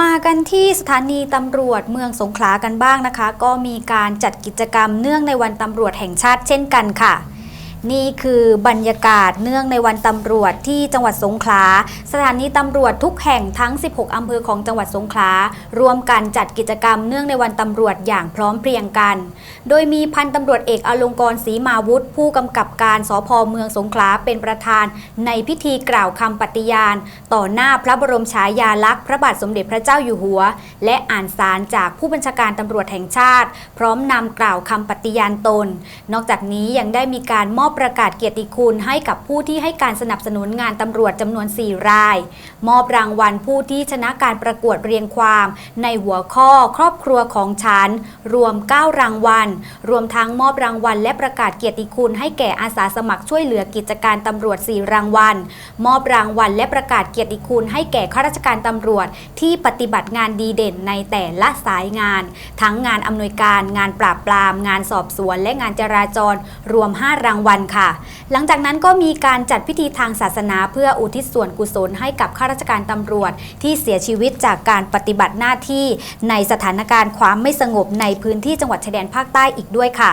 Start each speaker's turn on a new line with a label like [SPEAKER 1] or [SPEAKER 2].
[SPEAKER 1] มากันที่สถานีตำรวจเมืองสงขลากันบ้างนะคะ ก็มีการจัดกิจกรรมเนื่องในวันตำรวจแห่งชาติเช่นกันค่ะ นี่คือบรรยากาศเนื่องในวันตำรวจที่จังหวัดสงขลา สถานีตำรวจทุกแห่งทั้ง 16 อำเภอของจังหวัดสงขลารวมกันจัดกิจกรรมเนื่องในวันตำรวจอย่างพร้อมเพรียงกัน โดยมีพันตำรวจเอกอลงกรศรีมาวุฒิผู้กำกับการสพเมืองสงขลาเป็นประธาน ในพิธีกล่าวคำปฏิญาณ ต่อหน้าพระบรมฉายาลักษณ์พระบาทสมเด็จพระเจ้าอยู่หัว และอ่านสารจากผู้บัญชาการตำรวจแห่งชาติ พร้อมนำกล่าวคำปฏิญาณตน นอกจากนี้ยังได้มีการมอบประกาศเกียรติคุณให้กับผู้ที่ให้การสนับสนุนงานตำรวจจำนวน 4 ราย มอบรางวัลผู้ที่ชนะการประกวดเรียงความ ในหัวข้อครอบครัวของฉัน รวม 9 รางวัล รวมทั้งมอบรางวัล และประกาศเกียรติคุณให้แก่อาสาสมัครช่วยเหลือกิจการตำรวจ 4 รางวัล มอบรางวัล และประกาศเกียรติคุณให้แก่ข้าราชการตำรวจ ที่ปฏิบัติงานดีเด่นในแต่ละสายงาน ทั้งงานอำนวยการ งานปราบปราม งานสอบสวน และงานจราจร รวม 5 รางวัลค่ะ หลังจากนั้นก็มีการจัดพิธีทางศาสนาเพื่ออุทิศส่วนกุศลให้กับข้าราชการตำรวจ ที่เสียชีวิตจากการปฏิบัติหน้าที่ ในสถานการณ์ความไม่สงบในพื้นที่จังหวัดชายแดนภาคใต้อีกด้วยค่ะ